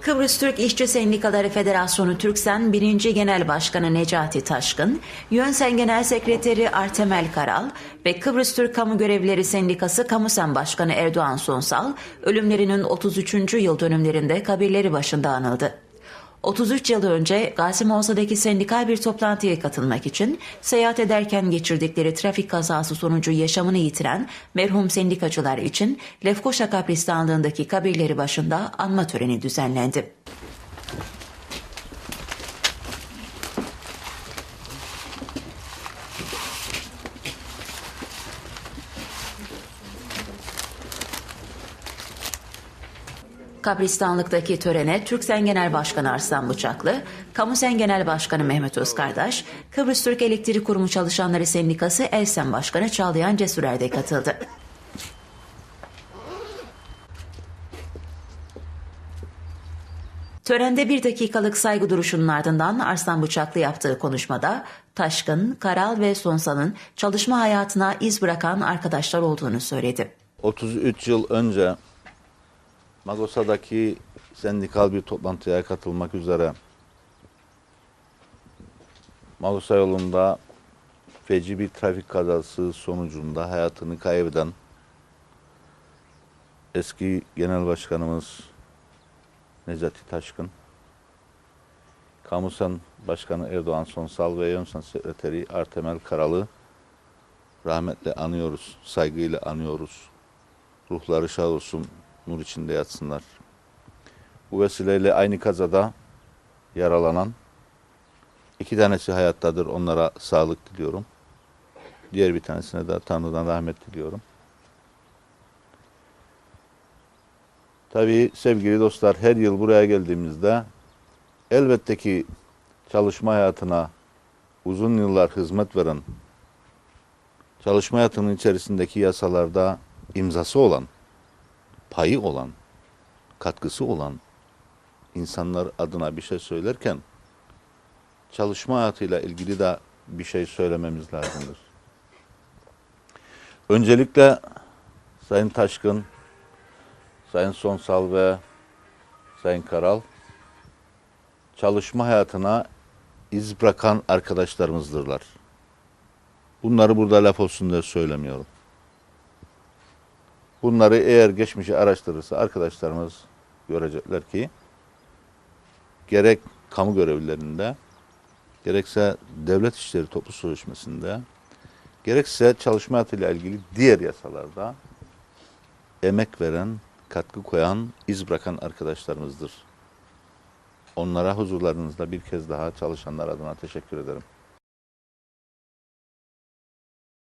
Kıbrıs Türk İşçi Sendikaları Federasyonu Türksen 1. Genel Başkanı Necati Taşkın, Yönsen Genel Sekreteri Artemel Karal ve Kıbrıs Türk Kamu Görevlileri Sendikası Kamusen Başkanı Erdoğan Sonsal, ölümlerinin 33. yıl dönümlerinde kabirleri başında anıldı. 33 yıl önce Gazimaosa'daki sendikal bir toplantıya katılmak için seyahat ederken geçirdikleri trafik kazası sonucu yaşamını yitiren merhum sendikacılar için Lefkoşa kabristanlığındaki kabirleri başında anma töreni düzenlendi. Kabristanlıktaki törene Türksen Genel Başkanı Arslan Bıçaklı, Kamusen Genel Başkanı Mehmet Özkardaş, Kıbrıs Türk Elektrik Kurumu Çalışanları Sendikası Elsen Başkanı Çağlayan Cesurer de katıldı. Törende bir dakikalık saygı duruşunun ardından Arslan Bıçaklı yaptığı konuşmada Taşkın, Karal ve Sonsal'ın çalışma hayatına iz bırakan arkadaşlar olduğunu söyledi. 33 yıl önce Magosa'daki sendikal bir toplantıya katılmak üzere Magosa yolunda feci bir trafik kazası sonucunda hayatını kaybeden eski genel başkanımız Necati Taşkın, Kamusen Başkanı Erdoğan Sonsal ve Yönsen Sekreteri Artemel Karalı rahmetle anıyoruz, saygıyla anıyoruz. Ruhları şad olsun, nur içinde yatsınlar. Bu vesileyle aynı kazada yaralanan iki tanesi hayattadır. Onlara sağlık diliyorum. Diğer bir tanesine de Tanrı'dan rahmet diliyorum. Tabii sevgili dostlar her yıl buraya geldiğimizde elbette ki çalışma hayatına uzun yıllar hizmet veren, çalışma hayatının içerisindeki yasalarda imzası olan, payı olan, katkısı olan insanlar adına bir şey söylerken çalışma hayatıyla ilgili de bir şey söylememiz lazımdır. Öncelikle Sayın Taşkın, Sayın Sonsal ve Sayın Karal çalışma hayatına iz bırakan arkadaşlarımızdırlar. Bunları burada laf olsun diye söylemiyorum. Bunları eğer geçmişi araştırırsa arkadaşlarımız görecekler ki gerek kamu görevlilerinde gerekse devlet işleri toplu sözleşmesinde gerekse çalışma hayatıyla ilgili diğer yasalarda emek veren, katkı koyan, iz bırakan arkadaşlarımızdır. Onlara huzurlarınızda bir kez daha çalışanlar adına teşekkür ederim.